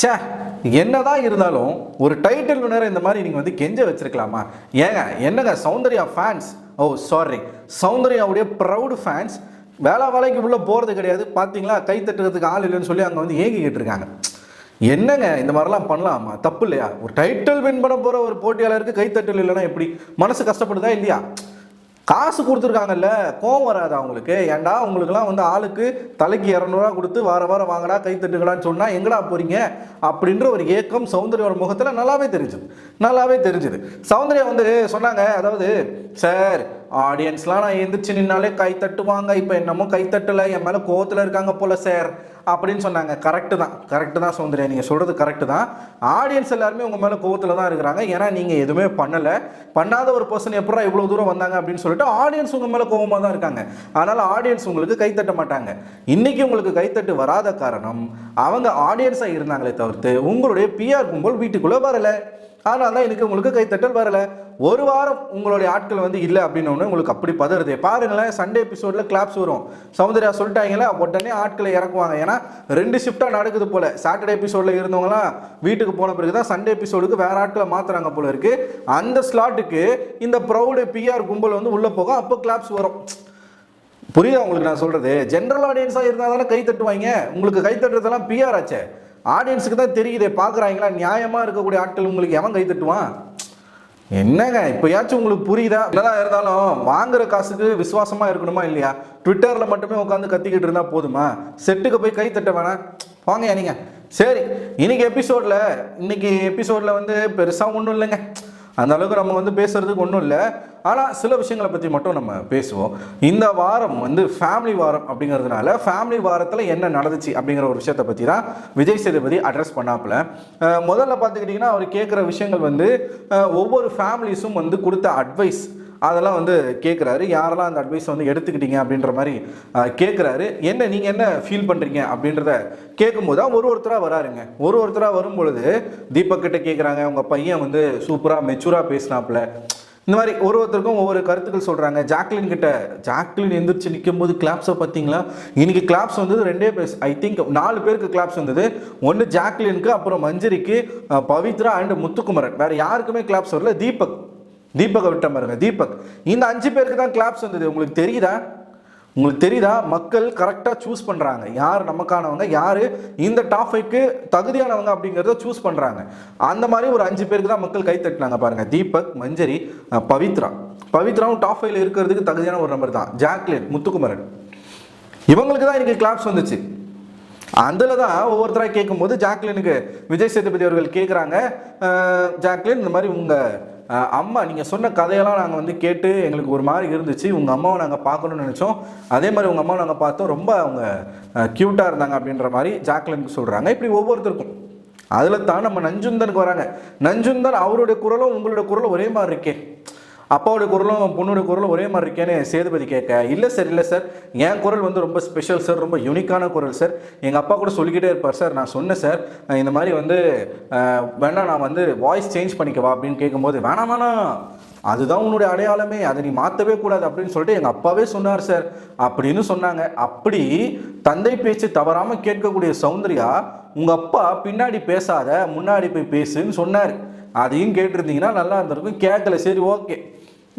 ச்சே என்னதான் இருந்தாலும் ஒரு டைட்டில் வினரை இந்த மாதிரி நீங்கள் வந்து கெஞ்ச வச்சிருக்கலாமா? ஏங்க என்னங்க சௌந்தர்யா ஃபேன்ஸ் ஓ சாரி சௌந்தர்யாவுடைய ப்ரௌடு ஃபேன்ஸ் வேலை வேலைக்கு உள்ளே போகிறது கிடையாது. பார்த்தீங்களா கை தட்டுறதுக்கு ஆள் இல்லைன்னு சொல்லி அங்கே வந்து ஏங்கிக்கிட்டு இருக்காங்க. என்னங்க இந்த மாதிரிலாம் பண்ணலாமா? தப்பு இல்லையா? ஒரு டைட்டில் வின் பண்ண போகிற ஒரு போட்டியாளருக்கு கைத்தட்டல் இல்லைன்னா எப்படி? மனசு கஷ்டப்படுதா இல்லையா? காசு கொடுத்துருக்காங்கல்ல கோவம் வராது அவங்களுக்கு ஏன்டா உங்களுக்குலாம் வந்து ஆளுக்கு தலைக்கு இரநூறுவா கொடுத்து வார வாரம் வாங்கடா கை தட்டுக்கலான்னு சொன்னால் எங்கடா போறீங்க? அப்படின்ற ஒரு ஏக்கம் சௌந்தர்யோட முகத்தில் நல்லாவே தெரிஞ்சுது. நல்லாவே தெரிஞ்சுது. சௌந்தர்யா வந்து சொன்னாங்க அதாவது சார் ஆடியன்ஸ்லாம் நான் எந்திரிச்சு நின்னாலே கை தட்டுவாங்க. இப்போ என்னமோ கை தட்டலை என் மேலே கோவத்தில் இருக்காங்க போல சார். அப்படின்னு சொன்னாங்க. கரெக்டு தான். கரெக்டு தான் சௌந்தர்யா நீங்கள் சொல்கிறது கரெக்டு தான். ஆடியன்ஸ் எல்லாருமே உங்கள் மேலே கோவத்தில் தான் இருக்கிறாங்க. ஏன்னா நீங்கள் எதுவுமே பண்ணலை. பண்ணாத ஒரு பர்சன் எப்படா இவ்வளோ தூரம் வந்தாங்க அப்படின்னு சொல்லிட்டு ஆடியன்ஸ் உங்கள் மேலே கோவமாக தான் இருக்காங்க. அதனால் ஆடியன்ஸ் உங்களுக்கு கைத்தட்ட மாட்டாங்க. இன்றைக்கி உங்களுக்கு கைத்தட்டு வராத காரணம் அவங்க ஆடியன்ஸாக இருந்தாங்களே தவிர்த்து உங்களுடைய பிஆர் கும்பல் வீட்டுக்குள்ளே வரலை. அதனால தான் எனக்கு உங்களுக்கு கைத்தட்டல் வரல. ஒரு வாரம் உங்களுடைய ஆட்கள் வந்து இல்லை அப்படின்னு ஒன்று உங்களுக்கு அப்படி பதறுது. பாருங்களேன் சண்டே எபிசோடில் கிளாப்ஸ் வரும். சௌந்தர்யா சொல்லிட்டாங்களே உடனே ஆட்களை இறக்குவாங்க. ஏன்னா ரெண்டு ஷிஃப்டாக நடக்குது போல. சாட்டர்டே எபிசோடில் இருந்தவங்களாம் வீட்டுக்கு போன பிறகு தான் சண்டே எபிசோடுக்கு வேற ஆட்களை மாத்துறாங்க போல இருக்குது அந்த ஸ்லாட்டுக்கு இந்த ப்ரௌடு பிஆர் கும்பல் வந்து உள்ளே போகும். அப்போ கிளாப்ஸ் வரும். புரியுதா உங்களுக்கு நான் சொல்கிறது ஜென்ரல் ஆடியன்ஸாக இருந்தால் தானே கை தட்டுவாங்க உங்களுக்கு கை தட்டுறதெல்லாம் பிஆர் ஆச்சே. ஆடியன்ஸுக்கு தான் தெரியுதே பார்க்குறாங்களா? நியாயமாக இருக்கக்கூடிய ஆட்கள் உங்களுக்கு எவன் கை தட்டுவான்? என்னங்க இப்போயாச்சும் உங்களுக்கு புரியுதா? என்னதான் இருந்தாலும் வாங்குற காசுக்கு விசுவாசமாக இருக்கணுமா இல்லையா? ட்விட்டரில் மட்டுமே உட்காந்து கத்திக்கிட்டு இருந்தால் போதுமா? செட்டுக்கு போய் கை தட்ட வேணாம். வாங்க நீங்க சரி இன்னைக்கு எபிசோடில் இன்னைக்கு எபிசோடில் வந்து பெருசாக ஒன்றும் இல்லைங்க. அந்த அளவுக்கு நம்ம வந்து பேசுறதுக்கு ஒன்றும் இல்லை. ஆனால் சில விஷயங்களை பற்றி மட்டும் நம்ம பேசுவோம். இந்த வாரம் வந்து ஃபேமிலி வாரம் அப்படிங்கிறதுனால ஃபேமிலி வாரத்தில் என்ன நடந்துச்சு அப்படிங்கிற ஒரு விஷயத்தை பற்றி தான் விஜய் சேதுபதி அட்ரஸ் பண்ணாப்புல. முதல்ல பார்த்துக்கிட்டிங்கன்னா அவர் கேட்குற விஷயங்கள் வந்து ஒவ்வொரு ஃபேமிலிஸும் வந்து கொடுத்த அட்வைஸ் அதெல்லாம் வந்து கேட்குறாரு யாரெல்லாம் அந்த அட்வைஸ் வந்து எடுத்துக்கிட்டீங்க அப்படின்ற மாதிரி கேட்குறாரு என்ன நீங்கள் என்ன ஃபீல் பண்ணுறீங்க அப்படின்றத கேட்கும்போது தான் ஒரு ஒருத்தராக வராருங்க. ஒரு ஒருத்தராக வரும் பொழுது தீபக் கிட்ட கேட்குறாங்க உங்கள் பையன் வந்து சூப்பராக மெச்சூராக பேசினாப்புல. இந்த மாதிரி ஒரு ஒருத்தருக்கும் ஒவ்வொரு கருத்துக்கள் சொல்கிறாங்க ஜாக்லின் கிட்ட ஜாக்லின் எந்திரிச்சு நிற்கும் போது கிளாப்ஸை பார்த்தீங்களா இன்னைக்கு கிளாப்ஸ் வந்தது ரெண்டே பேர் ஐ திங்க் நாலு பேருக்கு கிளாப்ஸ் வந்தது. ஒன்று ஜாக்லினுக்கு அப்புறம் மஞ்சரிக்கு பவித்ரா அண்ட் முத்துக்குமரன். வேறு யாருக்குமே கிளாப்ஸ் வரல. தீபக். தீபக விட்ட பாருங்க தீபக் இந்த அஞ்சு பேருக்கு தான் கிளாப்ஸ் வந்தது. உங்களுக்கு தெரியுதா? உங்களுக்கு தெரியுதா? மக்கள் கரெக்டாக சூஸ் பண்ணுறாங்க யார் நமக்கானவங்க யார் இந்த டாப் ஃபைவ்க்கு தகுதியானவங்க அப்படிங்கிறத சூஸ் பண்ணுறாங்க அந்த மாதிரி ஒரு அஞ்சு பேருக்கு தான் மக்கள் கை தட்டினாங்க பாருங்கள் தீபக் மஞ்சரி பவித்ரா. பவித்ராவும் டாப் ஃபைவ்ல இருக்கிறதுக்கு தகுதியான ஒரு நம்பர் தான். ஜாக்லின் முத்துக்குமரன். இவங்களுக்கு தான் எனக்கு கிளாப்ஸ் வந்துச்சு. அதில் தான் ஒவ்வொருத்தராக கேட்கும்போது ஜாக்லினுக்கு விஜய் சேதுபதி அவர்கள் கேட்குறாங்க ஜாக்லின் இந்த மாதிரி உங்கள் அம்மா நீங்கள் சொன்ன கதையெல்லாம் நாங்கள் வந்து கேட்டு எங்களுக்கு ஒரு மாதிரி இருந்துச்சு. உங்கள் அம்மாவை நாங்கள் பார்க்கணும்னு நினச்சோம். அதே மாதிரி உங்கள் அம்மாவை நாங்கள் பார்த்தோம். ரொம்ப அவங்க க்யூட்டாக இருந்தாங்க அப்படின்ற மாதிரி ஜாக்லினுக்கு சொல்கிறாங்க இப்படி ஒவ்வொருத்தருக்கும். அதில் தான் நம்ம நஞ்சுந்தனுக்கு வராங்க. நஞ்சுந்தன் அவருடைய குரலும் உங்களுடைய குரலும் ஒரே மாதிரி இருக்கே. அப்பாவோட குரலும் பொண்ணோட குரலும் ஒரே மாதிரி இருக்கேன்னு சேதுபதி கேட்க இல்லை சார் இல்லை சார் என் குரல் வந்து ரொம்ப ஸ்பெஷல் சார் ரொம்ப யூனிக்கான குரல் சார் எங்கள் அப்பா கூட சொல்லிக்கிட்டே இருப்பார் சார் நான் சொன்னேன் சார் இந்த மாதிரி வந்து வேணா நான் வந்து வாய்ஸ் சேஞ்ச் பண்ணிக்கவா? அப்படின்னு கேட்கும்போது வேணாம் வேணாம். அதுதான் உன்னுடைய அடையாளமே. அதை நீ மாற்றவே கூடாது. அப்படின்னு சொல்லிட்டு எங்கள் அப்பாவே சொன்னார் சார் அப்படின்னு சொன்னாங்க. அப்படி தந்தை பேச்சு தவறாமல் கேட்கக்கூடிய சௌந்தர்யா உங்கள் அப்பா பின்னாடி பேசாத முன்னாடி போய் பேசுன்னு சொன்னார். அதையும் கேட்டிருந்தீங்கன்னா நல்லா இருந்திருக்கும். கேட்கல. சரி ஓகே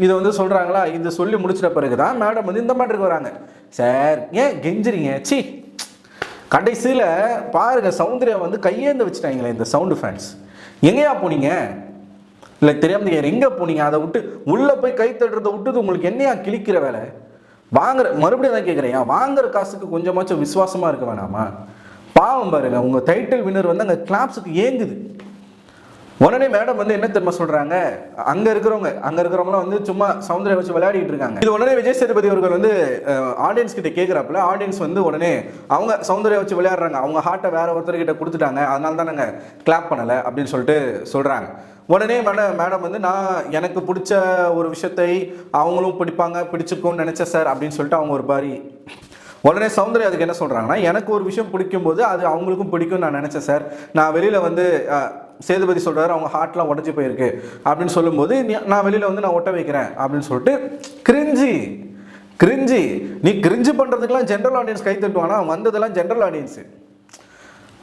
இதை வந்து சொல்கிறாங்களா இதை சொல்லி முடிச்சிட்ட பிறகு தான் மேடம் வந்து இந்த மாதிரி வராங்க சார் ஏன் கெஞ்சுறீங்க? சி கடைசியில் பாருங்கள் சௌந்தர்யா வந்து கையேந்து வச்சுட்டாங்களே இந்த சவுண்டு ஃபேன்ஸ் எங்கேயா போனீங்க? இல்லை தெரியாமல் நீங்கள் எங்கே போனீங்க? அதை விட்டு உள்ளே போய் கை தட்டுறதை விட்டுது உங்களுக்கு என்னையா கிழிக்கிற வேலை? வாங்குற மறுபடியும் தான் கேட்குறேன் வாங்குற காசுக்கு கொஞ்சமாச்சும் விசுவாசமாக இருக்க வேணாமா? பாவம் பாருங்க உங்கள் டைட்டில் வின்னர் வந்து அங்கே கிளாப்ஸுக்கு ஏங்குது. உடனே மேடம் வந்து என்ன தெரியுமா சொல்றாங்க? அங்க இருக்கிறவங்க அங்க இருக்கிறவங்களாம் வந்து சும்மா சௌந்தர்யா வச்சு விளையாடிட்டு இருக்காங்க. இது உடனே விஜய் சேதுபதி அவர்கள் வந்து ஆடியன்ஸ் கிட்ட கேட்குறாப்புல ஆடியன்ஸ் வந்து உடனே அவங்க சௌந்தர்யா வச்சு விளையாடுறாங்க. அவங்க ஹார்ட்டை வேற ஒருத்தர்கிட்ட கொடுத்துட்டாங்க. அதனால தான் நாங்கள் கிளாப் பண்ணலை அப்படின்னு சொல்லிட்டு சொல்றாங்க. உடனே மேடம் மேடம் வந்து நான் எனக்கு பிடிச்ச ஒரு விஷயத்தை அவங்களும் பிடிப்பாங்க பிடிச்சிருக்கும்னு நினைச்சேன் சார் அப்படின்னு சொல்லிட்டு அவங்க ஒரு பாரி உடனே சௌந்தர்யா அதுக்கு என்ன சொல்கிறாங்கன்னா எனக்கு ஒரு விஷயம் பிடிக்கும்போது அது அவங்களுக்கும் பிடிக்கும்னு நான் நினச்சேன் சார் நான் வெளியில் வந்து சேதுபதி சொல்கிறாரு அவங்க ஹார்ட்லாம் உடஞ்சி போயிருக்கு. அப்படின்னு சொல்லும்போது நான் வெளியில் வந்து நான் ஒட்ட வைக்கிறேன். அப்படின்னு சொல்லிட்டு கிரிஞ்சி கிரிஞ்சி நீ கிரிஞ்சு பண்ணுறதுக்கெலாம் ஜென்ரல் ஆடியன்ஸ் கை தட்டுவானா? வந்ததெல்லாம் ஜென்ரல் ஆடியன்ஸு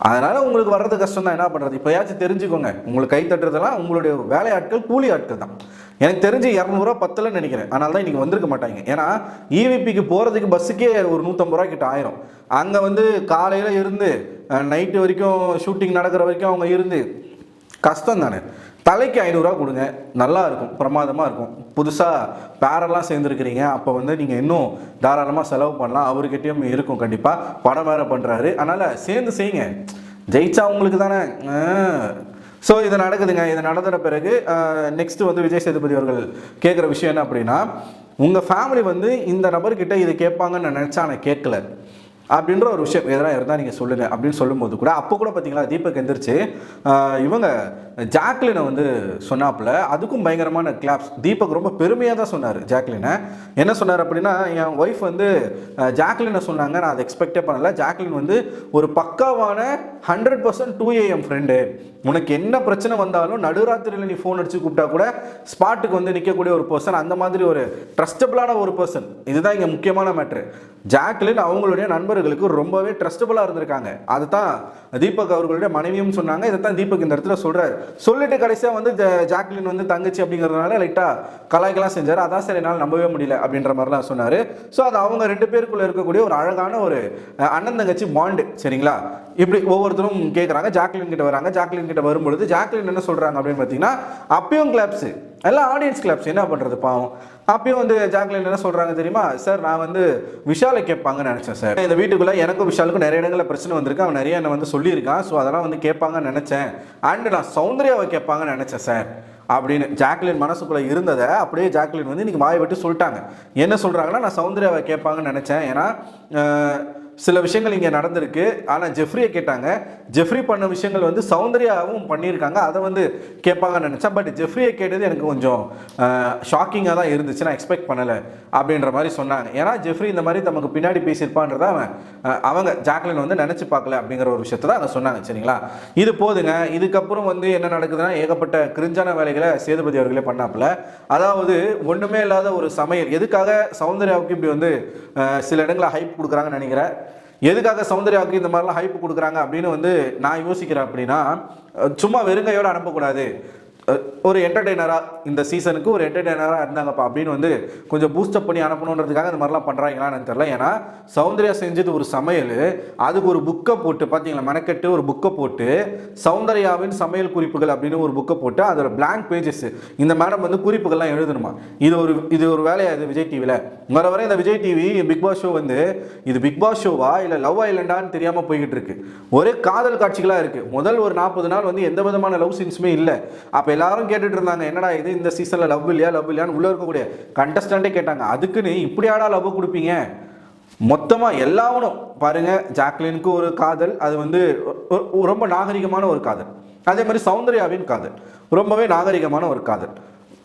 அதனால் உங்களுக்கு வர்றது கஷ்டம் தான் என்ன பண்ணுறது இப்போயாச்சும் தெரிஞ்சுக்கோங்க. உங்களுக்கு கை தட்டுறதெல்லாம் உங்களுடைய வேலையாட்கள் கூலி ஆட்கள் தான். எனக்கு தெரிஞ்சு இரநூறுவா பத்தலன்னு நினைக்கிறேன். அதனால தான் இன்றைக்கி வந்திருக்க மாட்டாங்க. ஏன்னா ஈவிபிக்கு போகிறதுக்கு பஸ்ஸுக்கே ஒரு நூற்றம்பது ரூபா கிட்ட ஆயிரும். அங்கே வந்து காலையில் இருந்து நைட்டு வரைக்கும் ஷூட்டிங் நடக்கிற வரைக்கும் அவங்க இருந்து கஷ்டம் தானே தலைக்கு ஐநூறுரூவா கொடுங்க. நல்லா இருக்கும் பிரமாதமாக இருக்கும் புதுசாக பேரெல்லாம் சேர்ந்துருக்கிறீங்க. அப்போ வந்து நீங்கள் இன்னும் தாராளமாக செலவு பண்ணலாம். அவர்கிட்டயும் இருக்கும் கண்டிப்பாக படம் வேறு பண்ணுறாரு அதனால் சேர்ந்து செய்யுங்க. ஜெயிச்சா உங்களுக்கு தானே? ஸோ இது நடக்குதுங்க. இது நடந்த பிறகு நெக்ஸ்ட் வந்து விஜய் சேதுபதி அவர்கள் கேட்குற விஷயம் என்ன அப்படின்னா உங்கள் ஃபேமிலி வந்து இந்த நபர்கிட்ட இது கேட்பாங்கன்னு நான் நினச்சா நான் கேட்கல. அப்படின்ற ஒரு விஷயம் எதனா இருந்தால் நீங்கள் சொல்லுங்கள் அப்படின்னு சொல்லும்போது கூட அப்போ கூட பார்த்தீங்களா தீபக் எந்திரிச்சு இவங்க ஜாக்லினை வந்து சொன்னாப்புல அதுக்கும் பயங்கரமான கிளாப்ஸ் தீபக் ரொம்ப பெருமையாக தான் சொன்னார் ஜாக்லினை. என்ன சொன்னார் அப்படின்னா என் ஒய்ஃப் வந்து ஜாக்லினை சொன்னாங்க நான் அதை எக்ஸ்பெக்டே பண்ணல. ஜாக்லின் வந்து ஒரு பக்காவான hundred percent two AM friend உனக்கு என்ன பிரச்சனை வந்தாலும் நடுராத்திரியில் நீ ஃபோன் அடித்து கூப்பிட்டா கூட ஸ்பாட்டுக்கு வந்து நிற்கக்கூடிய ஒரு பர்சன் அந்த மாதிரி ஒரு ட்ரஸ்டபிளான ஒரு பர்சன் இதுதான் இங்கே முக்கியமான மேட்ரு ஜாக்லின் அவங்களுடைய நண்பர் நண்பர்களுக்கு ரொம்பவே ட்ரஸ்டபுளாக இருந்திருக்காங்க. அதுதான் தீபக் அவர்களுடைய மனைவியும் சொன்னாங்க இதை தான் தீபக் இந்த இடத்துல சொல்றாரு. சொல்லிட்டு கடைசியாக வந்து ஜாக்லின் வந்து தங்கச்சி அப்படிங்கிறதுனால லைட்டாக கலாய்க்கெல்லாம் செஞ்சார். அதான் சரி என்னால் நம்பவே முடியல அப்படின்ற மாதிரிலாம் சொன்னார். ஸோ அது அவங்க ரெண்டு பேருக்குள்ள இருக்கக்கூடிய ஒரு அழகான ஒரு அண்ணன் தங்கச்சி பாண்டு சரிங்களா? இப்படி ஒவ்வொருத்தரும் கேட்குறாங்க ஜாக்லின் கிட்ட வராங்க. ஜாக்லின் கிட்ட வரும்பொழுது ஜாக்லின் என்ன சொல்கிறாங்க அப்படின்னு பார்த்தீங்கன்னா அப்பயும் கிளாப்ஸு எல்லாம் ஆடியன்ஸ் கிளப்ஸ் என்ன பண்ணுறது பாவம். அப்பயும் வந்து ஜாக்லின் என்ன சொல்கிறாங்க தெரியுமா? சார் நான் வந்து விஷாலை கேட்பாங்கன்னு நினச்சேன் சார். இந்த வீட்டுக்குள்ளே எனக்கும் விஷாலுக்கும் நிறைய இடங்களில் பிரச்சனை வந்திருக்கு. அவன் நிறைய என்ன வந்து சொல்லியிருக்கான். ஸோ அதெல்லாம் வந்து கேட்பாங்கன்னு நினச்சேன். அண்டு நான் சௌந்தர்யாவை கேட்பாங்கன்னு நினச்சேன் சார் அப்படின்னு ஜாக்லின் மனசுக்குள்ளே இருந்ததை அப்படியே ஜாக்லின் வந்து இன்றைக்கி வாயை விட்டு சொல்லிட்டாங்க. என்ன சொல்கிறாங்கன்னா நான் சௌந்தர்யாவை கேட்பாங்கன்னு நினச்சேன். ஏன்னா சில விஷயங்கள் இங்கே நடந்திருக்கு. ஆனால் ஜெஃப்ரியை கேட்டாங்க. ஜெஃப்ரி பண்ண விஷயங்கள் வந்து சௌந்தர்யாவும் பண்ணியிருக்காங்க. அதை வந்து கேட்பாங்கன்னு நினச்சேன். பட் ஜெஃப்ரியை கேட்டது எனக்கு கொஞ்சம் ஷாக்கிங்காக தான் இருந்துச்சு. நான் எக்ஸ்பெக்ட் பண்ணலை அப்படின்ற மாதிரி சொன்னாங்க. ஏன்னா ஜெஃப்ரி இந்த மாதிரி நமக்கு பின்னாடி பேசியிருப்பான்றத அவன் அவங்க ஜாக்லின் வந்து நினச்சி பார்க்கல அப்படிங்கிற ஒரு விஷயத்தை தான் அவங்க சொன்னாங்க சரிங்களா? இது போதுங்க. இதுக்கப்புறம் வந்து என்ன நடக்குதுன்னா ஏகப்பட்ட கிரிஞ்சான வேலைகளை சேதுபதி அவர்களே பண்ணாப்புல. அதாவது ஒன்றுமே இல்லாத ஒரு சமையல். எதுக்காக சௌந்தர்யாவுக்கு இப்படி வந்து சில இடங்களில் ஹைப் கொடுக்குறாங்கன்னு நினைக்கிறேன். எதுக்காக சௌந்தர்யாவுக்கு இந்த மாதிரிலாம் ஹைப் கொடுக்குறாங்க அப்படின்னு வந்து நான் யோசிக்கிறேன் அப்படின்னா சும்மா வெறுங்கையோடு அனுப்பக்கூடாது. ஒரு என்டர்டெய்னராக இந்த சீசனுக்கு ஒரு என்டர்டெய்னராக இருந்தாங்கப்பா. அப்படின்னு வந்து கொஞ்சம் பூஸ்டப் பண்ணி அனுப்பணுன்றதுக்காக இந்த மாதிரிலாம் பண்ணுறாங்களான்னு தெரில தெரியல. ஏன்னா சௌந்தர்யா செஞ்சது ஒரு சமையல். அதுக்கு ஒரு புக்கை போட்டு பார்த்தீங்களா மெனக்கெட்டு ஒரு புக்கை போட்டு சௌந்தர்யாவின் சமையல் குறிப்புகள் அப்படின்னு ஒரு புக்கை போட்டு அதோட பிளாங்க் பேஜஸ் இந்த மேடம் வந்து குறிப்புகள்லாம் எழுதணுமா? இது ஒரு இது ஒரு வேலையா இது விஜய் டிவியில் வர வர இந்த Vijay TV Bigg Boss show வந்து இது பிக் பாஸ் ஷோவா இல்லை லவ் ஐலண்டான்னு தெரியாமல் போய்கிட்டு இருக்கு. ஒரே காதல் காட்சிகளாக இருக்குது முதல் ஒரு நாற்பது நாள் வந்து எந்த விதமான லவ் சீன்ஸுமே இல்லை. அப்போ எல்லாரும் கேட்டுட்டு இருந்தாங்க என்னடா இது? இந்த சீசனில் லவ் இல்லையா? லவ் இல்லையான்னு உள்ளே இருக்கக்கூடிய கண்டஸ்டண்ட்டே கேட்டாங்க. அதுக்குன்னு இப்படியாடா லவ் கொடுப்பீங்க? மொத்தமாக எல்லாவனும் பாருங்க ஜாக்லினுக்கு ஒரு காதல் அது வந்து ரொம்ப நாகரிகமான ஒரு காதல். அதே மாதிரி சௌந்தர்யாவின் காதல் ரொம்பவே நாகரிகமான ஒரு காதல்.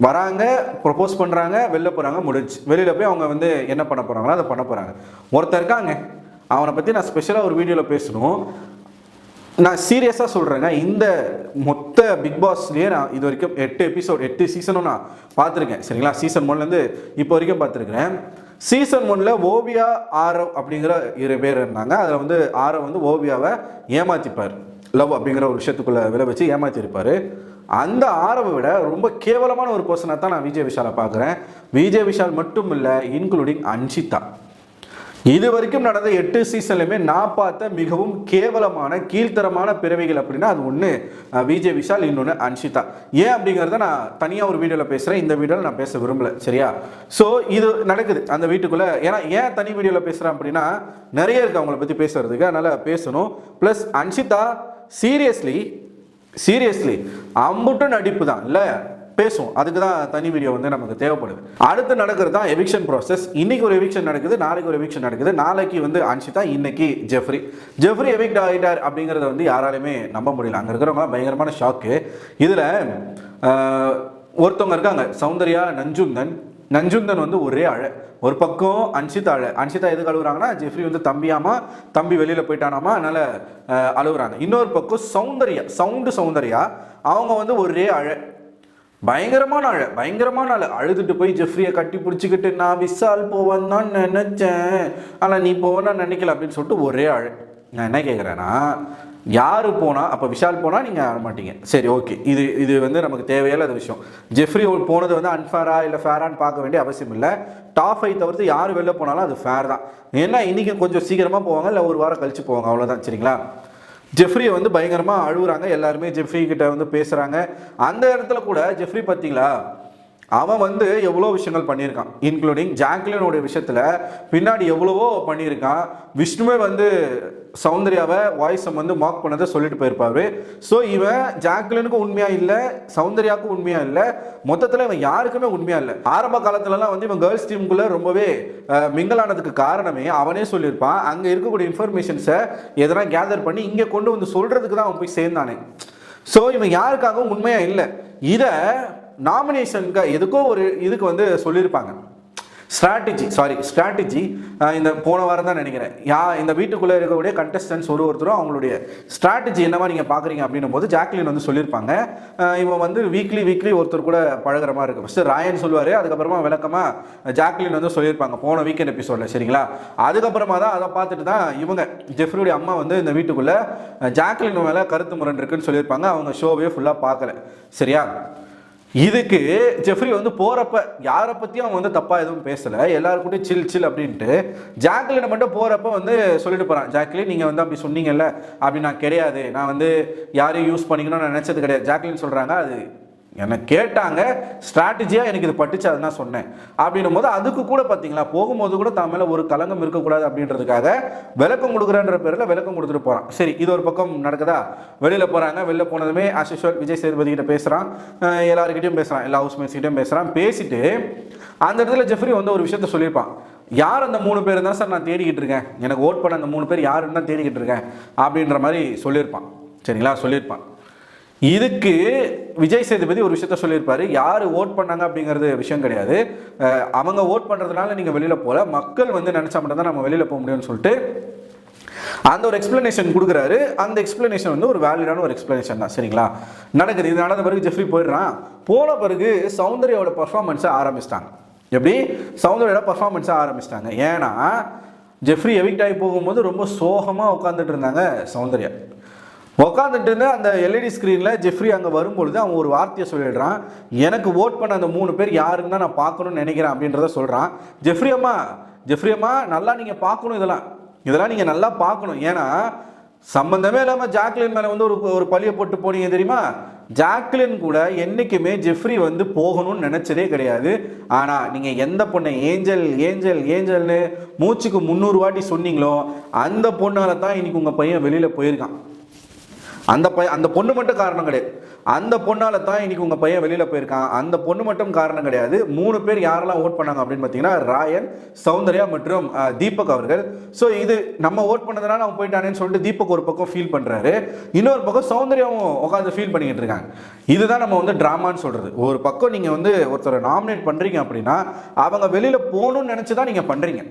வராங்க ப்ரொப்போஸ் பண்ணுறாங்க வெளில போகிறாங்க முடிஞ்சு. வெளியில் போய் அவங்க வந்து என்ன பண்ண போகிறாங்களோ அதை பண்ண போகிறாங்க ஒருத்தர் இருக்காங்க அவனை பற்றி நான் ஸ்பெஷலாக ஒரு வீடியோவில் பேசணும். நான் சீரியஸாக சொல்கிறேங்க இந்த மொத்த பிக் பாஸ்லேயே நான் இது வரைக்கும் எட்டு எபிசோட் எட்டு சீசனும் நான் பார்த்துருக்கேன் சரிங்களா? சீசன் ஒன்லேருந்து இப்போ வரைக்கும் பார்த்துருக்குறேன். சீசன் ஒன்ல ஓவியா ஆரவ் அப்படிங்கிற இரு பேர் இருந்தாங்க. அதில் வந்து ஆரவ் வந்து ஓவியாவை ஏமாற்றிப்பார் லவ் அப்படிங்கிற ஒரு விஷயத்துக்குள்ளே விலை வச்சு ஏமாற்றிருப்பார் அந்த ஆரவை விட ரொம்ப கேவலமான ஒரு பர்சனாக தான் நான் விஜய் விஷாலை பார்க்குறேன். விஜய் விஷால் மட்டும் இல்லை இன்க்ளூடிங் அன்ஷிதா. இது வரைக்கும் நடந்த எட்டு சீசன்லையுமே நான் பார்த்த மிகவும் கேவலமான கீழ்த்தரமான பிறவிகள் அப்படின்னா அது ஒன்று விஜய் விஷால் இன்னொன்று அன்ஷிதா. ஏன் அப்படிங்கிறத நான் தனியாக ஒரு வீடியோவில் பேசுகிறேன் இந்த வீடியோவில் நான் பேச விரும்பல சரியா? ஸோ இது நடக்குது அந்த வீட்டுக்குள்ளே. ஏன்னா ஏன் தனி வீடியோவில் பேசுகிறேன் அப்படின்னா நிறைய இருக்குது அவங்கள பற்றி பேசுறதுக்கு. அதனால் பேசணும். ப்ளஸ் அன்ஷிதா சீரியஸ்லி சீரியஸ்லி அம்புட்டும் நடிப்பு தான் இல்லை? பேசுவோம். அதுக்கு தான் தனி வீடியோ வந்து நமக்கு தேவைப்படுது. அடுத்து நடக்கிறது தான் எவிக்ஷன் ப்ராசஸ் இன்னைக்கு ஒரு எவிக்ஷன் நடக்குது நாளைக்கு ஒரு எவிக்ஷன் நடக்குது. நாளைக்கு வந்து அன்ஷிதா இன்னைக்கு ஜெஃப்ரி. ஜெஃப்ரி எவிக்ட் ஆகிட்டார் அப்படிங்கிறத வந்து யாராலையுமே நம்ப முடியல. அங்கே இருக்கிறவங்களாம் பயங்கரமான ஷாக்கு இதில் ஒருத்தவங்க இருக்காங்க. சௌந்தர்யா நஞ்சுந்தன். நஞ்சுந்தன் வந்து ஒரே அழை. ஒரு பக்கம் அன்ஷிதா அழ. அன்ஷிதா எதுக்கு அழுகுறாங்கன்னா ஜெஃப்ரி வந்து தம்பியாமா தம்பி வெளியில் போயிட்டானாமா அதனால் அழுகுறாங்க இன்னொரு பக்கம் சௌந்தர்யா சவுண்டு சௌந்தர்யா அவங்க வந்து ஒரே அழை. பயங்கரமான அழ பயங்கரமான அழ. அழுதுட்டு போய் ஜெஃப்ரியை கட்டி பிடிச்சிக்கிட்டு நான் விசால் போவேன் தான் நினச்சேன். ஆனால் நீ போவேன்னு நினைக்கல அப்படின்னு சொல்லிட்டு ஒரே அழ. நான் என்ன கேட்குறேன்னா யார் போனால் அப்போ விஷால் போனால் நீங்கள் ஆட மாட்டீங்க. சரி ஓகே. இது இது வந்து நமக்கு தேவையில்லாத விஷயம். ஜெஃப்ரி போனது வந்து அன்ஃபேரா இல்லை ஃபேரான்னு பார்க்க வேண்டிய அவசியம் இல்லை. டாப் ஃபைவ் தவிர்த்து யார் வெளில போனாலும் அது ஃபேர் தான். ஏன்னா இன்றைக்கி கொஞ்சம் சீக்கிரமாக போவாங்க இல்லை ஒரு வாரம் கழித்து போவாங்க. அவ்வளோதான் சரிங்களா? ஜெஃப்ரியை வந்து பயங்கரமாக அழுகுறாங்க எல்லாருமே ஜெஃப்ரி கிட்ட வந்து பேசுகிறாங்க அந்த இடத்துல கூட ஜெஃப்ரி பார்த்தீங்களா? அவன் வந்து எவ்வளோ விஷயங்கள் பண்ணியிருக்கான் இன்க்ளூடிங் ஜாக்லினுடைய விஷயத்தில் பின்னாடி எவ்வளவோ பண்ணியிருக்கான். விஷ்ணுவே வந்து சௌந்தர்யாவை வாய்ஸை வந்து மார்க் பண்ணதை சொல்லிட்டு போயிருப்பாரு. ஸோ இவன் ஜாக்லினுக்கும் உண்மையாக இல்லை சௌந்தர்யாவுக்கும் உண்மையாக இல்லை மொத்தத்தில் இவன் யாருக்குமே உண்மையாக இல்லை. ஆரம்ப காலத்துலலாம் வந்து இவன் கேர்ள்ஸ் டீமுக்குள்ளே ரொம்பவே மிங்கல் ஆனதுக்கு காரணமே அவனே சொல்லியிருப்பான். அங்கே இருக்கக்கூடிய இன்ஃபர்மேஷன்ஸை எதனா கேதர் பண்ணி இங்கே கொண்டு வந்து சொல்கிறதுக்கு தான் அவன் போய் சேர்ந்தானே. ஸோ இவன் யாருக்காகவும் உண்மையாக இல்லை. இதை நாமினேஷனுக்கு எதுக்கோ ஒரு இதுக்கு வந்து சொல்லியிருப்பாங்க. ஸ்ட்ராட்டஜி சாரி ஸ்ட்ராட்டஜி இந்த போன வாரம் தான் நினைக்கிறேன். யா இந்த வீட்டுக்குள்ளே இருக்கக்கூடிய கண்டஸ்டன்ஸ் ஒரு ஒருத்தரும் அவங்களுடைய ஸ்ட்ராட்டஜி என்னவா நீங்கள் பார்க்குறீங்க அப்படின்னும் போது ஜாக்லின் வந்து சொல்லியிருப்பாங்க. இவன் வந்து வீக்லி வீக்லி ஒருத்தர் கூட பழகிற மாதிரி இருக்கும். ஃபஸ்ட்டு ராயன் சொல்லுவார் அதுக்கப்புறமா விளக்கமாக ஜாக்லின் வந்து சொல்லியிருப்பாங்க போன வீக்கெண்ட் எபிசோடில் சரிங்களா? அதுக்கப்புறமா தான் அதை பார்த்துட்டு தான் இவங்க ஜெஃப்ரியுடைய அம்மா வந்து இந்த வீட்டுக்குள்ளே ஜாக்லின் மேலே கருத்து முரண் இருக்குன்னு சொல்லியிருப்பாங்க. அவங்க ஷோவே ஃபுல்லாக பார்க்கல சரியா? இதுக்கு ஜெஃப்ரி வந்து போகிறப்ப யாரை பற்றியும் அவங்க வந்து தப்பாக எதுவும் பேசலை. எல்லாருக்கூடயும் சில் சில் அப்படின்ட்டு ஜாக்லினை மட்டும் போகிறப்ப வந்து சொல்லிட்டு போகிறான் ஜாக்லின் நீங்கள் வந்து அப்படி சொன்னீங்கல்ல அப்படி நான் கிடையாது. நான் வந்து யாரையும் யூஸ் பண்ணிக்கணும்னு நான் நினச்சது கிடையாது. ஜாக்லின் சொல்கிறாங்க அது என்னை கேட்டாங்க ஸ்ட்ராட்டஜியாக எனக்கு இது பட்டுச்சு அதுதான் சொன்னேன். அப்படின்னும் போது அதுக்கு கூட பார்த்தீங்களா போகும்போது கூட தான் மேலே ஒரு கலங்கம் இருக்கக்கூடாது அப்படின்றதுக்காக விளக்கம் கொடுக்குறேன்ற பேரில் விளக்கம் கொடுத்துட்டு போகிறான் சரி இது ஒரு பக்கம் நடக்குதா? வெளியில் போகிறாங்க வெளில போனதுமே அசிஷுவல் விஜய் சேதுபதி கிட்ட பேசுகிறான் எல்லாருக்கிட்டையும் பேசுகிறான் எல்லா ஹவுஸ்மேட்ஸ்கிட்டையும் பேசுகிறான் பேசிட்டு அந்த இடத்துல ஜெஃப்ரி வந்து ஒரு விஷயத்த சொல்லியிருப்பான். யார் அந்த மூணு பேர் தான் சார் நான் தேடிக்கிட்டு இருக்கேன்? எனக்கு ஓட் பண்ண அந்த மூணு பேர் யாருன்னு தான் தேடிக்கிட்டு இருக்கேன்? அப்படின்ற மாதிரி சொல்லியிருப்பான். சரிங்களா? சொல்லியிருப்பான். இதுக்கு விஜய் சேதுபதி ஒரு விஷயத்த சொல்லியிருப்பாரு. யார் ஓட் பண்ணாங்க அப்படிங்கிறது விஷயம் கிடையாது. அவங்க ஓட் பண்ணுறதுனால நீங்கள் வெளியில் போகல. மக்கள் வந்து நினச்சா மட்டும்தான் நம்ம வெளியில் போக முடியும்னு சொல்லிட்டு அந்த ஒரு எக்ஸ்பிளனேஷன் கொடுக்குறாரு. அந்த எக்ஸ்பிளனேஷன் வந்து ஒரு வேலிடான ஒரு எக்ஸ்பிளனேஷன் தான். சரிங்களா? நடக்குது. இது நடந்த பிறகு ஜெஃப்ரி போயிடுறான். போன பிறகு சௌந்தர்யாவோட பர்ஃபார்மன்ஸை ஆரம்பிச்சிட்டாங்க. எப்படி? சௌந்தர்யோட பர்ஃபார்மன்ஸை ஆரம்பிச்சிட்டாங்க. ஏன்னா ஜெஃப்ரி எவிக்ட் ஆகி போகும்போது ரொம்ப சோகமாக உட்காந்துட்டு இருந்தாங்க சௌந்தர்யா. உட்காந்துட்டு இருந்த அந்த எல்இடி ஸ்க்ரீனில் ஜெஃப்ரி அங்கே வரும்பொழுது அவன் ஒரு வார்த்தையை சொல்லிடுறான். எனக்கு ஓட் பண்ண அந்த மூணு பேர் யாருன்னு தான் நான் பார்க்கணும்னு நினைக்கிறேன் அப்படின்றத சொல்கிறான் ஜெஃப்ரி அம்மா ஜெஃப்ரி அம்மா நல்லா நீங்கள் பார்க்கணும் இதெல்லாம். இதெல்லாம் நீங்கள் நல்லா பார்க்கணும். ஏன்னா சம்மந்தமே இல்லாமல் ஜாக்லின் மேலே வந்து ஒரு ஒரு பழியை போட்டு போனீங்க தெரியுமா? ஜாக்லின் கூட என்றைக்குமே ஜெஃப்ரி வந்து போகணும்னு நினச்சதே கிடையாது. ஆனால் நீங்கள் எந்த பொண்ணை ஏஞ்சல் ஏஞ்சல் ஏஞ்சல்னு மூச்சுக்கு முந்நூறு வாட்டி சொன்னீங்களோ அந்த பொண்ணால் தான் இன்னைக்கு உங்கள் பையன் வெளியில் போயிருக்கான். அந்த பைய அந்த பொண்ணு மட்டும் காரணம் கிடையாது. அந்த பொண்ணால் தான் இன்றைக்கி உங்கள் பையன் வெளியில் போயிருக்கான். அந்த பொண்ணு மட்டும் காரணம் கிடையாது. மூணு பேர் யாரெல்லாம் ஓட் பண்ணாங்க அப்படின்னு பார்த்தீங்கன்னா ராயன் சௌந்தர்யா மற்றும் தீபக் அவர்கள். ஸோ இது நம்ம ஓட் பண்ணதுனால அவன் போயிட்டானேன்னு சொல்லிட்டு தீபக் ஒரு பக்கம் ஃபீல் பண்ணுறாரு இன்னொரு பக்கம் சௌந்தர்யாவும் உட்காந்து ஃபீல் பண்ணிக்கிட்டு இருக்காங்க. இதுதான் நம்ம வந்து ட்ராமான்னு சொல்கிறது ஒரு பக்கம் நீங்கள் வந்து ஒருத்தரை நாமினேட் பண்ணுறீங்க அப்படின்னா அவங்க வெளியில் போகணும்னு நினச்சி தான் நீங்கள் பண்ணுறீங்க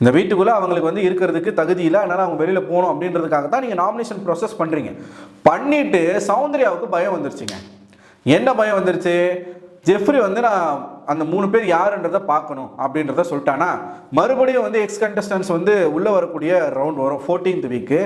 இந்த வீட்டுக்குள்ளே அவங்களுக்கு வந்து இருக்கிறதுக்கு தகுதி இல்லை அதனால் அவங்க வெளியில் போகணும் அப்படின்றதுக்காக தான் நீங்கள் நாமினேஷன் ப்ராசஸ் பண்ணுறீங்க பண்ணிவிட்டு சௌந்தர்யாவுக்கு பயம் வந்துருச்சுங்க. என்ன பயம் வந்துருச்சு? ஜெஃப்ரி வந்து நான் அந்த மூணு பேர் யாருன்றதை பார்க்கணும் அப்படின்றத சொல்லிட்டானா. மறுபடியும் வந்து எக்ஸ் கண்டஸ்டன்ஸ் வந்து உள்ளே வரக்கூடிய ரவுண்ட் வரும் ஃபோர்டீன்த் வீக்கு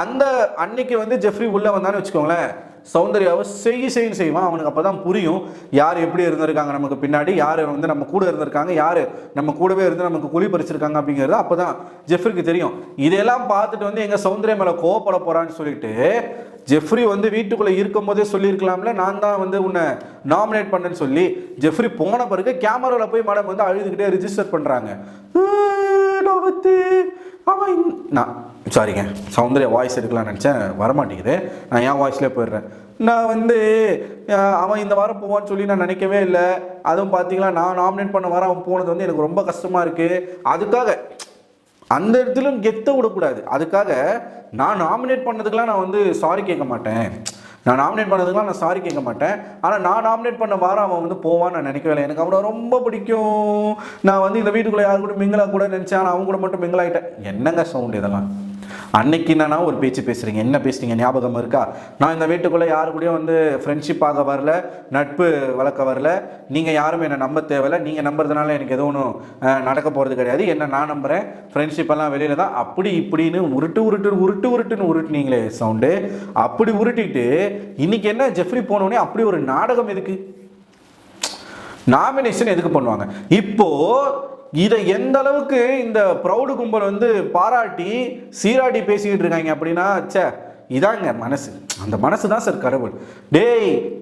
அந்த அன்னைக்கு வந்து ஜெஃப்ரி உள்ளே வந்தான்னு வச்சுக்கோங்களேன். சௌந்தர்யாவை செய் செய்யும் செய்வான். அவனுக்கு அப்போ தான் புரியும் யார் எப்படி இருந்திருக்காங்க நமக்கு பின்னாடி யார் வந்து நம்ம கூட இருந்திருக்காங்க யார் நம்ம கூடவே இருந்து நமக்கு குழி பறிச்சிருக்காங்க அப்படிங்கிறது அப்போ தான் ஜெஃப்ரிக்கு தெரியும். இதெல்லாம் பார்த்துட்டு வந்து எங்கள் சௌந்தர்யா மேலே கோவப்பட போகிறான்னு சொல்லிட்டு ஜெஃப்ரி வந்து வீட்டுக்குள்ளே இருக்கும் போதே சொல்லியிருக்கலாம்ல நான் தான் வந்து உன்னை நாமினேட் பண்ணேன்னு சொல்லி ஜெஃப்ரி போன பிறகு கேமராவில் போய் மேடம் வந்து அழுதுகிட்டே ரிஜிஸ்டர் பண்ணுறாங்க அவன் நான் சாரிங்க சௌந்தர்யா வாய்ஸ் எடுக்கலாம்னு நினச்சேன் வரமாட்டேங்குது. நான் என் வாய்ஸ்லேயே போயிடுறேன். நான் வந்து அவன் இந்த வாரம் போவான்னு சொல்லி நான் நினைக்கவே இல்லை. அதுவும் பார்த்தீங்களா நான் நாமினேட் பண்ண வாரம் அவன் போனது வந்து எனக்கு ரொம்ப கஷ்டமாக இருக்குது அதுக்காக அந்த இடத்துலையும் கெத்த விடக்கூடாது. அதுக்காக நான் நாமினேட் பண்ணதுக்கெலாம் நான் வந்து சாரி கேட்க மாட்டேன். நான் நாமினேட் பண்ணதுக்கெலாம் நான் சாரி கேட்க மாட்டேன். ஆனால் நான் நாமினேட் பண்ண வாரம் அவன் வந்து போவான்னு நான் நினைக்கவே இல்லை. எனக்கு அவனை ரொம்ப பிடிக்கும். நான் வந்து இந்த வீட்டுக்குள்ளே யாரு கூட மிங்கிளாக கூட நினச்சேன். ஆனால் அவங்க கூட மட்டும் மிங்கிளாகிட்டேன் என்னங்க சவுண்ட் இதெல்லாம்? அன்னைக்கு என்னன்னா ஒரு பேச்சு பேசுறீங்க. என்ன பேசுறீங்க? ஞாபகம் இருக்கா? நான் இந்த வீட்டுக்குள்ளே யாரு கூடயும் வந்து ஃப்ரெண்ட்ஷிப் ஆக வரல நட்பு வளர்க்க வரல. நீங்கள் யாரும் என்னை நம்ப தேவையில்ல. நீங்கள் நம்புறதுனால எனக்கு எதுவும் ஒன்றும் நடக்க போகிறது கிடையாது. என்ன நான் நம்புகிறேன் ஃப்ரெண்ட்ஷிப் எல்லாம் வெளியில தான். அப்படி இப்படின்னு உருட்டு உருட்டு உருட்டு உருட்டுன்னு உருட்டுனீங்களே சவுண்டு அப்படி உருட்டிட்டு இன்னைக்கு என்ன ஜெஃப்ரி போனோடனே அப்படி ஒரு நாடகம் எதுக்கு? நாமினேஷன் எதுக்கு பண்ணுவாங்க? இப்போ இதை எந்த அளவுக்கு இந்த ப்ரௌடு கும்பல் வந்து பாராட்டி சீராட்டி பேசிக்கிட்டு இருக்காங்க அப்படின்னா ச்சே இதாங்க மனசு. அந்த மனசு தான் சார் கடவுள். டேய்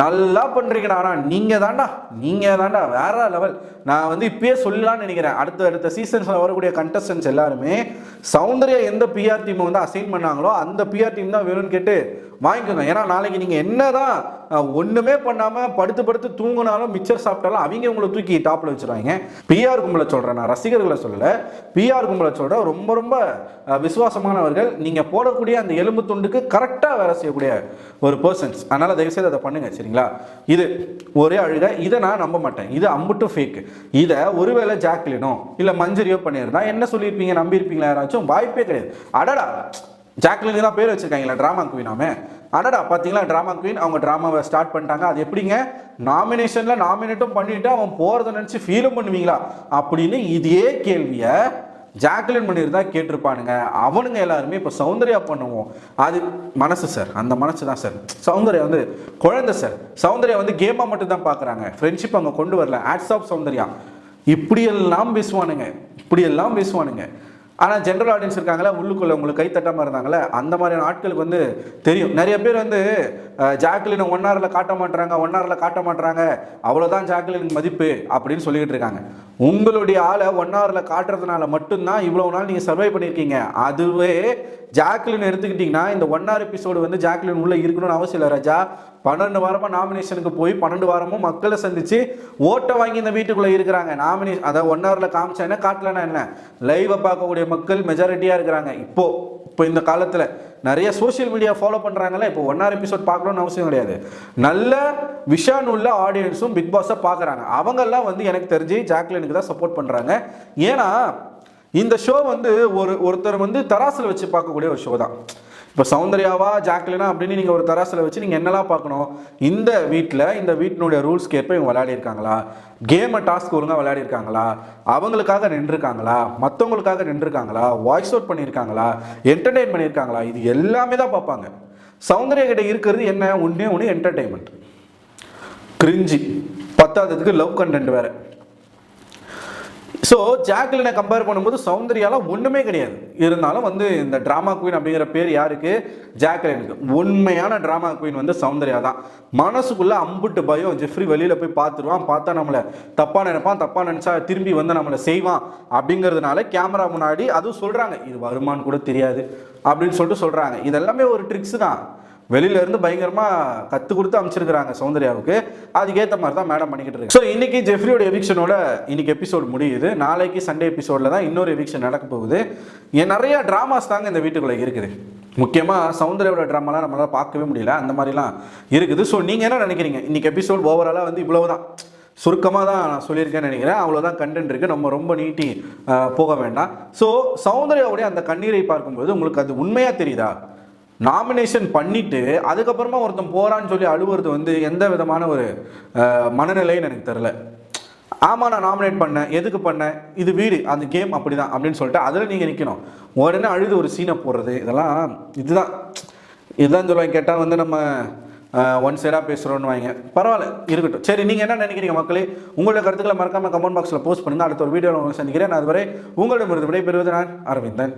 நல்லா பண்றீங்கடா ஆனால் நீங்கள் தாண்டா நீங்கள் தாண்டா வேற லெவல் நான் வந்து இப்பயே சொல்லலாம்னு நினைக்கிறேன். அடுத்த அடுத்த சீசன்ஸில் வரக்கூடிய கண்டஸ்டன்ஸ் எல்லாருமே சௌந்தர்யா எந்த பிஆர் டீமை வந்து அசைன் பண்ணாங்களோ அந்த பிஆர் டீம் தான் வேணும்னு கேட்டு வாங்கிக்கோங்க. ஏன்னா நாளைக்கு நீங்கள் என்ன தான் ஒன்றுமே பண்ணாமல் படுத்து படுத்து தூங்கினாலும் மிச்சர் சாப்பிட்டாலும் அவங்க உங்களை தூக்கி டாப்பில் வச்சுருவாங்க. பிஆர் கும்பலை சொல்கிறேன் நான். ரசிகர்களை சொல்லலை. பிஆர் கும்பலை சொல்கிறேன் ரொம்ப ரொம்ப விசுவாசமானவர்கள். நீங்கள் போடக்கூடிய அந்த எலும்பு துண்டுக்கு கரெக்டாக வேலை செய்யக்கூடிய ஒரு பர்சன்ஸ் அதனால் தயவுசெய்து அதை பண்ணுங்க சரிங்களா? இது ஒரே அழுக இதை நான் நம்ப மாட்டேன். இது அம்புட்டும் ஃபேக்கு இதை ஒருவேளை ஜாக்லினோ இல்லை மஞ்சரியோ பண்ணியிருந்தா என்ன சொல்லியிருப்பீங்க? நம்பியிருப்பீங்களா யாராச்சும்? வாய்ப்பே கிடையாது. அடடா! ஜாக்லின் தான் பேர் வச்சுருக்காங்களா ட்ராமா குயினாமே அடடா! பார்த்தீங்களா ட்ராமா குயின் அவங்க ட்ராமாவை ஸ்டார்ட் பண்ணிட்டாங்க. அது எப்படிங்க? நாமினேஷனில் நாமினேட்டும் பண்ணிவிட்டு அவன் போகிறத நினச்சி ஃபீலும் பண்ணுவீங்களா? அப்படின்னு இதே கேள்வியை ஜாக்லின் பண்ணியிருந்தா கேட்டிருப்பானுங்க. அவனுங்க எல்லாருமே இப்போ சௌந்தர்யா பண்ணுவோம். அது மனசு சார் அந்த மனசு தான் சார் சௌந்தர்யா வந்து குழந்தை சார் சௌந்தர்யா வந்து கேமாக மட்டும் தான் பார்க்குறாங்க ஃப்ரெண்ட்ஷிப் அங்கே கொண்டு வரல. ஆட்ஸ் ஆஃப் சௌந்தர்யா. இப்படியெல்லாம் பேசுவானுங்க. இப்படியெல்லாம் பேசுவானுங்க. ஆனால் ஜென்ரல் ஆடியன்ஸ் இருக்காங்களே உள்ளுக்குள்ளே உங்களுக்கு கை தட்டாமல் இருந்தாங்களே அந்த மாதிரியான ஆட்களுக்கு வந்து தெரியும். நிறைய பேர் வந்து அஹ், ஜாக்லினை ஒன் ஹவரில் காட்ட மாட்டுறாங்க ஒன் ஹவரில் காட்ட மாட்டுறாங்க அவ்வளோதான் ஜாக்லின் மதிப்பு அப்படின்னு சொல்லிக்கிட்டு இருக்காங்க. உங்களுடைய ஆளை ஒன் ஹவரில் காட்டுறதுனால மட்டும்தான் இவ்வளோ நாள் நீங்கள் சர்வை பண்ணியிருக்கீங்க. அதுவே ஜாக்லின் எடுத்துக்கிட்டிங்கன்னா இந்த ஒன் ஹவர் எபிசோடு வந்து ஜாக்லின் உள்ளே இருக்கணும்னு அவசியம் இல்லை ராஜா. பன்னெண்டு வாரமாக நாமினேஷனுக்கு போய் பன்னெண்டு வாரமும் மக்களை சந்திச்சு ஓட்டை வாங்கி இந்த வீட்டுக்குள்ளே இருக்கிறாங்க. நாமினேஷன் அதாவது ஒன் ஹவரில் காமிச்சா என்ன காட்டலன்னா என்ன? லைவை பார்க்கக்கூடிய மக்கள் மெஜாரிட்டியாக இருக்கிறாங்க. இப்போது இப்போ இந்த காலத்தில் நிறைய சோஷியல் மீடியா ஃபாலோ பண்ணுறாங்களே இப்போ ஒன் ஹவர் எபிசோட் பார்க்கணும்னு அவசியம் கிடையாது. நல்ல விஷான் உள்ள ஆடியன்ஸும் பிக் பாஸை பார்க்குறாங்க. அவங்கெல்லாம் வந்து எனக்கு தெரிஞ்சு ஜாக்லினுக்கு தான் சப்போர்ட் பண்ணுறாங்க ஏன்னா இந்த ஷோ வந்து ஒரு ஒருத்தர் வந்து தராசில் வச்சு பார்க்கக்கூடிய ஒரு ஷோ தான். இப்போ சௌந்தர்யாவா ஜாக்லினா அப்படின்னு நீங்கள் ஒரு தராசில் வச்சு நீங்கள் என்னெல்லாம் பார்க்கணும்? இந்த வீட்டில் இந்த வீட்டினுடைய ரூல்ஸ்க்கு ஏற்ப இவங்க விளையாடிருக்காங்களா கேமை டாஸ்க் ஒழுங்காக விளையாடிருக்காங்களா அவங்களுக்காக நின்றுருக்காங்களா? மற்றவங்களுக்காக நின்றுருக்காங்களா? வாய்ஸ் அவுட் பண்ணியிருக்காங்களா என்டர்டெயின் பண்ணியிருக்காங்களா இது எல்லாமே தான் பார்ப்பாங்க. சௌந்தர்யா கிட்ட இருக்கிறது என்ன? ஒன்றே ஒன்று என்டர்டெயின்மெண்ட் கிரிஞ்சி பத்தாததுக்கு லவ் கண்டென்ட் வேறு. ஸோ ஜாக்லினை கம்பேர் பண்ணும்போது சௌந்தர்யாலாம் ஒன்றுமே கிடையாது. இருந்தாலும் வந்து இந்த ட்ராமா குயின் அப்படிங்கிற பேர் யாருக்கு? ஜாக்லினுக்கு உண்மையான ட்ராமா குயின் வந்து சௌந்தர்யா தான். மனசுக்குள்ளே அம்புட்டு பயம். ஜெஃப்ரி வெளியில் போய் பார்த்துருவான். பார்த்தா நம்மளை தப்பாக நினைப்பான் தப்பாக நினச்சா திரும்பி வந்து நம்மளை செய்வான் அப்படிங்கிறதுனால கேமரா முன்னாடி அதுவும் சொல்கிறாங்க இது வருமான்னு கூட தெரியாது. அப்படின்னு சொல்லிட்டு சொல்கிறாங்க இதெல்லாமே ஒரு ட்ரிக்ஸ் தான். வெளியிலேருந்து பயங்கரமாக கற்றுக் கொடுத்து அமைச்சிருக்கிறாங்க சௌந்தர்யாவுக்கு. அதுக்கேற்ற மாதிரி தான் மேடம் பண்ணிக்கிட்டு இருக்கு ஸோ இன்னைக்கு ஜெஃப்ரியோட எவிக்ஷனோட இன்னைக்கு எபிசோட் முடியுது. நாளைக்கு சண்டே எபிசோட்ல தான் இன்னொரு எவிக்ஷன் நடக்க போகுது. ஏன் நிறைய ட்ராமாஸ் தாங்க இந்த வீட்டுக்குள்ளே இருக்குது. முக்கியமாக சௌந்தர்யோட ட்ராமாலாம் நம்மளால் பார்க்கவே முடியல. அந்த மாதிரிலாம் இருக்குது. ஸோ நீங்கள் என்ன நினைக்கிறீங்க? இன்னைக்கு எபிசோட் ஓவராலாக வந்து இவ்வளவு தான் சுருக்கமாக தான் நான் சொல்லியிருக்கேன்னு நினைக்கிறேன். அவ்வளோதான் கண்டென்ட் இருக்குது நம்ம ரொம்ப நீட்டி போக வேண்டாம். ஸோ சௌந்தர்யாவுடைய அந்த கண்ணீரை பார்க்கும்போது உங்களுக்கு அது உண்மையாக தெரியுதா? நாமினேஷன் பண்ணிட்டு அதுக்கப்புறமா ஒருத்தன் போகிறான்னு சொல்லி அழுவுறது வந்து எந்த விதமான ஒரு மனநிலைன்னு எனக்கு தெரில ஆமாம் நான் நாமினேட் பண்ணேன். எதுக்கு பண்ணேன்? இது வீடு அந்த கேம் அப்படிதான் அப்படின்னு சொல்லிட்டு அதில் நீங்கள் நிற்கணும் உடனே அழுது ஒரு சீனை போடுறது. இதெல்லாம் இதுதான். இதுதான் சொல்லுவாங்க கேட்டால் வந்து நம்ம ஒன் சைடாக பேசுகிறோன்னு வாங்க பரவாயில்ல இருக்கட்டும். சரி நீங்கள் என்ன நினைக்கிறீங்க மக்களே? உங்களோட கருத்துக்களை மறக்காமல் கமெண்ட் பாக்ஸில் போஸ்ட் பண்ணுங்கள் அடுத்த ஒரு வீடியோவில் உங்களை சந்திக்கிறேன். நான் அதுவரை உங்களிடமிருந்து விடைபெறுவது நான் அரவிந்தன்.